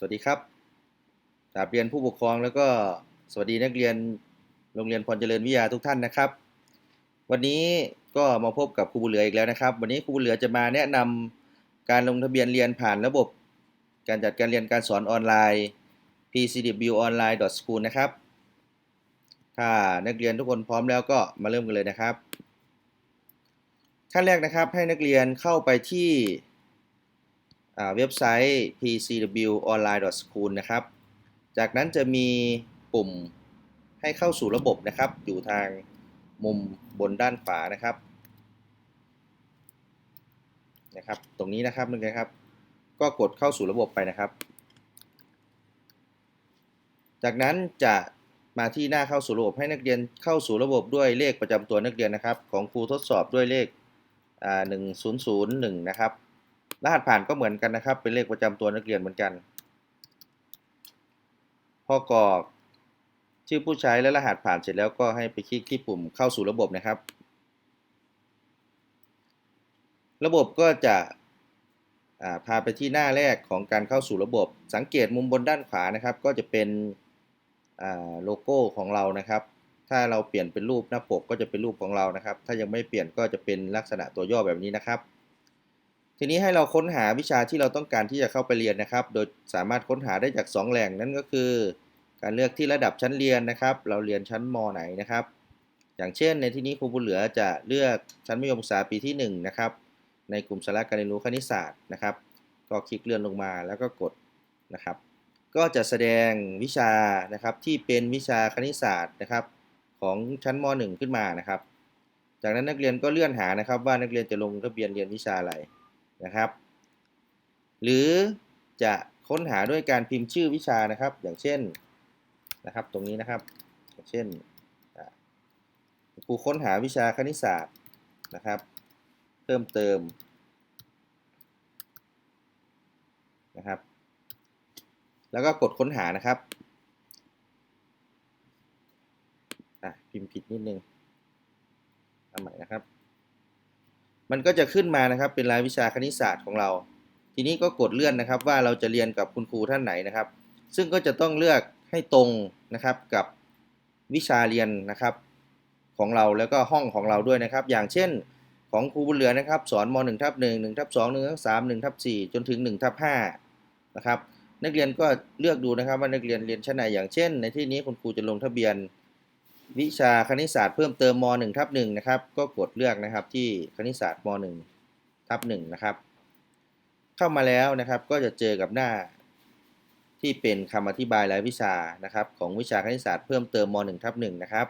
สวัสดีครับกราบเรียนผู้ปกครองแล้วก็สวัสดีนักเรียนโรงเรียนพรเจริญวิทยาทุกท่านนะครับ วันนี้ก็มาพบกับครูบุญเหลืออีกแล้วนะครับ วันนี้ครูบุญเหลือจะมาแนะนำการลงทะเบียนเรียนผ่านระบบ การจัดการเรียนการสอนออนไลน์ PCW Online School นะครับ ถ้านักเรียนทุกคนพร้อมแล้วก็มาเริ่มกันเลยนะครับ ขั้นแรกนะครับให้นักเรียนเข้าไปที่ เว็บไซต์ pcwonline.school นะครับ จากนั้นจะมีปุ่มให้เข้าสู่ระบบนะครับ อยู่ทางมุมบนด้านขวานะครับ นะครับ ตรงนี้นะครับนึงนะครับ ก็กดเข้าสู่ระบบไปนะครับ จากนั้นจะมาที่หน้าเข้าสู่ระบบให้นักเรียนเข้าสู่ระบบด้วยเลขประจำตัวนักเรียนนะครับ ของครูทดสอบด้วยเลขอ่า1001นะครับ รหัสผ่านก็เหมือนกันนะครับ เป็นเลขประจำตัวนักเรียนเหมือนกัน พอกรอกชื่อผู้ใช้และรหัสผ่านเสร็จแล้วก็ให้ไปคลิกที่ปุ่มเข้าสู่ระบบนะครับ ระบบก็จะาพาไปที่หน้าแรกของการเข้าสู่ระบบ สังเกตมุมบนด้านขวานะครับ ก็จะเป็นโลโก้ของเรานะครับ ถ้าเราเปลี่ยนเป็นรูปหน้าปกก็จะเป็นรูปของเรานะครับ ถ้ายังไม่เปลี่ยนก็จะเป็นลักษณะตัวย่อแบบนี้นะครับ ทีนี้ให้เราค้นหาวิชาที่เราต้องการที่จะเข้าไปเรียนนะครับ โดยสามารถค้นหาได้จาก 2 แหล่งนั่นก็คือ การเลือกที่ระดับชั้นเรียนนะครับ เราเรียนชั้นมไหนนะครับ อย่างเช่น ในที่นี้ครูบุญเหลือจะเลือกชั้นมัธยมศึกษาปีที่ 1 นะครับ ในกลุ่มสาระการเรียนรู้คณิตศาสตร์นะครับ ก็คลิกเลื่อนลงมาแล้วก็กดนะครับ ก็จะแสดงวิชานะครับที่เป็นวิชาคณิตศาสตร์นะครับ ของชั้นม .1 ขึ้นมานะครับ จากนั้นนักเรียนก็เลื่อนหานะครับว่านักเรียนจะลงทะเบียนเรียนวิชาอะไร นะครับ หรือจะค้นหาด้วยการพิมพ์ชื่อวิชานะครับ อย่างเช่นนะครับ ตรงนี้นะครับ อย่างเช่นครูค้นหาวิชาคณิตศาสตร์นะครับ เพิ่มเติมนะครับ แล้วก็กดค้นหานะครับอะพิมพ์ผิดนิดนึงเอาใหม่นะครับ มันก็จะขึ้นมานะครับเป็นรายวิชาคณิตศาสตร์ของเรา ทีนี้ก็กดเลื่อนนะครับว่าเราจะเรียนกับคุณครูท่านไหนนะครับ ซึ่งก็จะต้องเลือกให้ตรงนะครับกับวิชาเรียนนะครับของเราแล้วก็ห้องของเราด้วยนะครับ อย่างเช่นของครูบุญเหลือนะครับ สอนม .1 ทับ1 1ทับ2 1ทับ3 1ทับ4จนถึง1ทับ5นะครับ นักเรียนก็เลือกดูนะครับว่านักเรียนเรียนชั้นไหนอย่างเช่น ในที่นี้คุณครูจะลงทะเบียน วิชาคณิตศาสตร์เพิ่มเติมม .1 ทับ1นะครับ ก็กดเลือกนะครับที่คณิตศาสตร์ม .1 ทับ1นะครับ เข้ามาแล้วนะครับก็จะเจอกับหน้าที่เป็นคำอธิบายรายวิชานะครับ ของวิชาคณิตศาสตร์เพิ่มเติมม .1 ทับ1นะครับ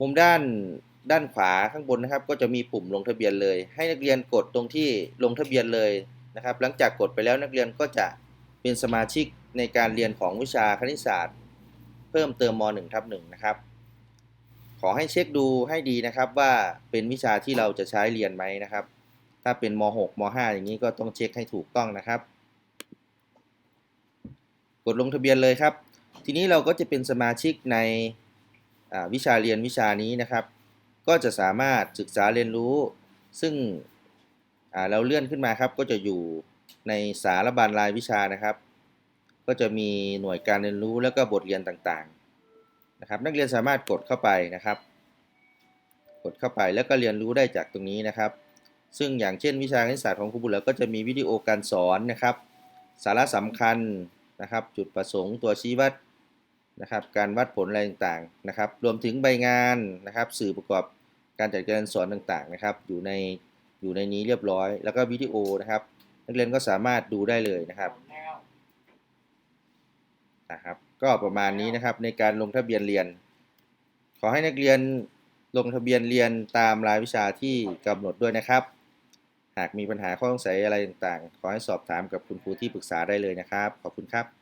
มุมด้านด้านขวาข้างบนนะครับ ก็จะมีปุ่มลงทะเบียนเลย ให้นักเรียนกดตรงที่ลงทะเบียนเลยนะครับ หลังจากกดไปแล้วนักเรียนก็จะเป็นสมาชิกในการเรียนของวิชาคณิตศาสตร์ เพิ่มเติมม .1 ทับ1นะครับ ขอให้เช็คดูให้ดีนะครับว่าเป็นวิชาที่เราจะใช้เรียนไหมนะครับ ถ้าเป็นม .6 ม .5 อย่างนี้ก็ต้องเช็คให้ถูกต้องนะครับ กดลงทะเบียนเลยครับ ทีนี้เราก็จะเป็นสมาชิกในวิชาเรียนวิชานี้นะครับ ก็จะสามารถศึกษาเรียนรู้ ซึ่งเราเลื่อนขึ้นมาครับก็จะอยู่ในสารบัญรายวิชานะครับ ก็จะมีหน่วยการเรียนรู้แล้วก็บทเรียนต่างๆนะครับ นักเรียนสามารถกดเข้าไปนะครับ กดเข้าไปแล้วก็เรียนรู้ได้จากตรงนี้นะครับ ซึ่งอย่างเช่นวิชาคณิตศาสตร์ของครูบุญเหลือก็จะมีวิดีโอการสอนนะครับ สาระสำคัญนะครับ จุดประสงค์ตัวชี้วัดนะครับ การวัดผลอะไรต่างๆนะครับ รวมถึงใบงานนะครับ สื่อประกอบการจัดการสอนต่างๆนะครับ อยู่ในอยู่ในนี้เรียบร้อย แล้วก็วิดีโอนะครับ นักเรียนก็สามารถดูได้เลยนะครับ นะครับ ก็ประมาณนี้นะครับในการลงทะเบียนเรียน ขอให้นักเรียนลงทะเบียนเรียนตามรายวิชาที่กำหนดด้วยนะครับ หากมีปัญหาข้อสงสัยอะไรต่างๆ ขอให้สอบถามกับคุณครูที่ปรึกษาได้เลยนะครับ ขอบคุณครับ